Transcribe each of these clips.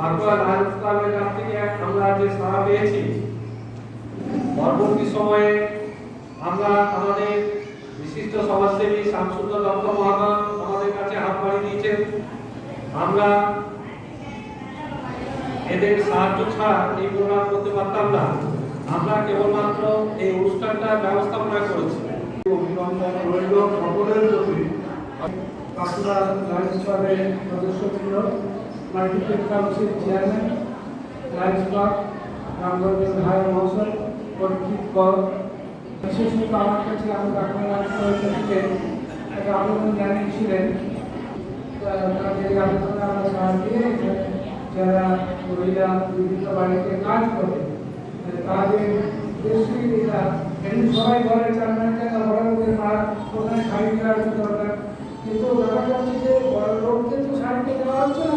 Bankura Lions ক্লাবের কাছ থেকে আমরা যে সাড়া পেয়েছি, পরবর্তী সময়ে আমরা আমাদের বিশিষ্ট সমাজসেবী শামসুন্দর দত্ত মহাজন আমাদের কাছে হাত বাড়িয়ে দিয়েছেন। আমরা এদের সাহায্য ছাড়া এই প্রোগ্রাম করতে পারতাম না। আমরা কেবলমাত্র এই অনুষ্ঠানটা ব্যবস্থাপনা করেছি। অভিনন্দন রইল সকলের প্রতি। বাঁকুড়া সদস্যবৃন্দ multiple council chairman Lions club রামগঞ্জের ভাই মহাশয় পরিচিত কর। বিশেষত আমার কাছে আমি বাঁকুড়া লায়ন্স ক্লাবের থেকে একটা আবেদন জানিয়েছিলেন। তাদের আবেদনে আমরা সাহায্য দিয়ে যারা মহিলা বিভিন্ন বাড়িতে কাজ করে তাদের বেশি এমনি সবাই বলে চার মাস টাকা বড় লোকের মা ওখানে শাড়ি দেওয়ার দরকার? কিন্তু ব্যাপারটা হচ্ছে যে বড় লোককে তো শাড়িটা দেওয়া হচ্ছে না।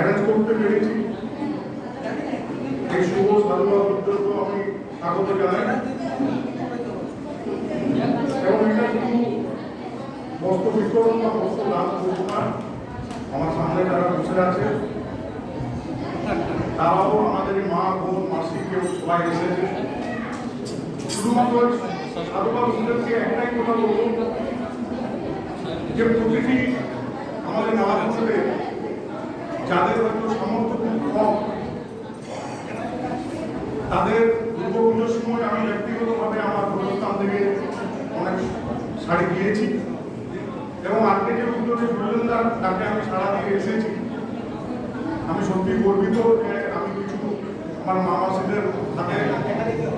অ্যারেঞ্জ করতে পেরেছি। এই শুভ সাধুবাদ উদ্যোগ আমি স্বাগত জানাই। এবং এটা শুধু বস্ত্র বিতরণ বা বস্ত্র দান করব না, আমার সামনে যারা বসে আছে, তারাও আমাদের মা, বোন, মাসি, কেউ সবাই এসেছে। শুধুমাত্র সাধুবাদ উদ্দেশ্যে একটাই কথা বলব, যে প্রতিটি আমাদের নামাজে যাদের হয়তো সামর্থ্য খুব কম, তাদের দুর্গাপুজোর সময় আমি ব্যক্তিগতভাবে আমার প্রতিষ্ঠান থেকে অনেক শাড়ি দিয়েছি এবং আজকে যে পুজোতে সুরেন্দার তাকে আমি সারা দিয়ে এসেছি। আমি সত্যি গর্বিত যে আমি কিছু আমার মামাসিদের সাথে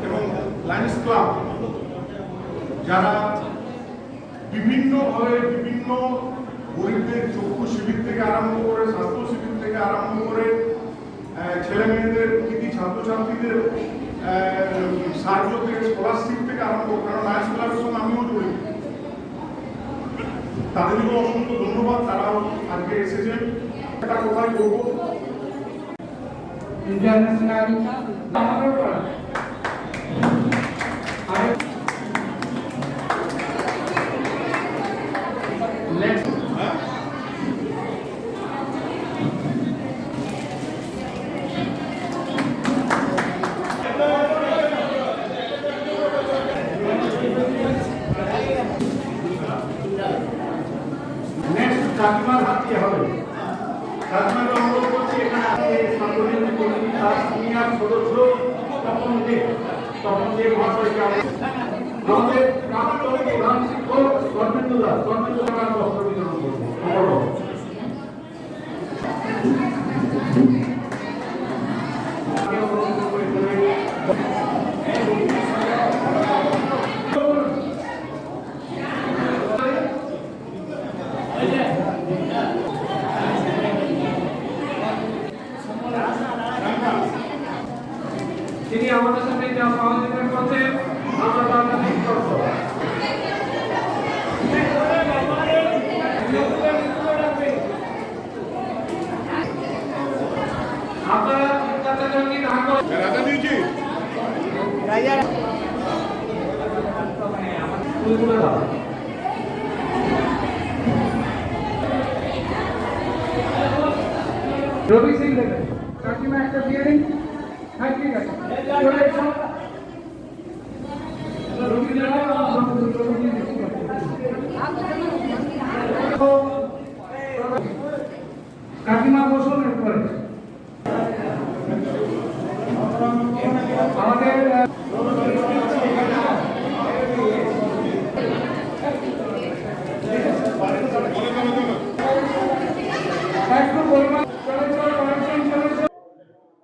এবং লাইন্স ক্লাব যারা বিভিন্নভাবে বিভিন্ন গরিবদের চক্ষু শিবির থেকে আরম্ভ করে স্বাস্থ্য শিবির আরম্ভ করে ছেলে মেয়েদের কৃতি ছাত্রছাত্রীদের সাহায্য থেকে স্কলারশিপ থেকে আরম্ভ কারণ লায়ন্স ক্লাবের আমিও জড়িত তাদেরকেও অসংখ্য ধন্যবাদ, তারাও আজকে এসেছেন একটা কোথায় করব ইন্টারন্যাশনাল আমারও আমাদের প্রাক্তন প্রধান শিক্ষক ধর্মেন্দ্র দাস ধর্মেন্দ্র দাস বস্ত্র বিতরণ করব। তিনি আমাদের সাথে যা সহযোগিতা করছেন আমরা তার কাছে কৃতজ্ঞ। আপনারা চিন্তাতে যদি না করেন রাজা দিয়েছি ফুলগুলো দাও রবি সিং দেবে কাকিমা একটা দিয়ে দিন। হ্যাঁ ঠিক আছে। কাকিমা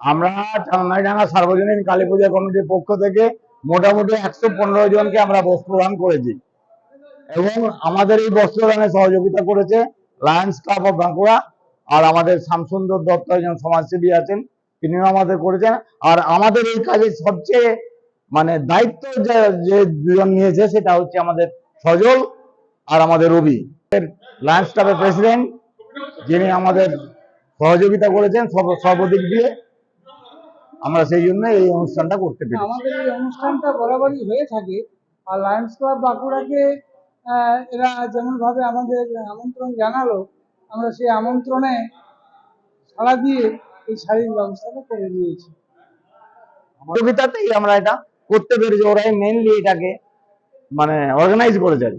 আমরা চান্নাইডাঙ্গা সার্বজনীন কালী পূজা কমিটির পক্ষ থেকে মোটামুটি একশো পনেরো জনকে আমরা বস্ত্রদান করেছি। এবং আমাদের এই বস্ত্রদানে সহযোগিতা করেছে লায়ন্স ক্লাব অফ বাঁকুড়া আর আমাদের শ্যামসুন্দর দত্ত একজন সমাজসেবী আছেন, তিনিও আমাদের করেছেন। আর আমাদের এই কাজে সবচেয়ে মানে দায়িত্ব যে দুজন নিয়েছে সেটা হচ্ছে আমাদের সজল আর আমাদের রবি। লায়ন্স ক্লাবের প্রেসিডেন্ট যিনি আমাদের সহযোগিতা করেছেন সর্ব- সর্বদিক দিয়ে। আমরা সেই জন্য এই অনুষ্ঠানটা করতে পেরেছি। আমাদের এই অনুষ্ঠানটা বরাবরই হয়ে থাকে। আর লায়ন্স ক্লাব বাঁকুড়াকে এরা যেমনভাবে আমাদের আমন্ত্রণ জানালো আমরা সেই আমন্ত্রণে সাড়া দিয়ে এই শাড়ির ব্যবস্থাটা করে দিয়েছি। সহযোগিতাতেই আমরা এটা করতে পেরেছি। ওরাই মেনলি এটাকে মানে অর্গানাইজ করে কি।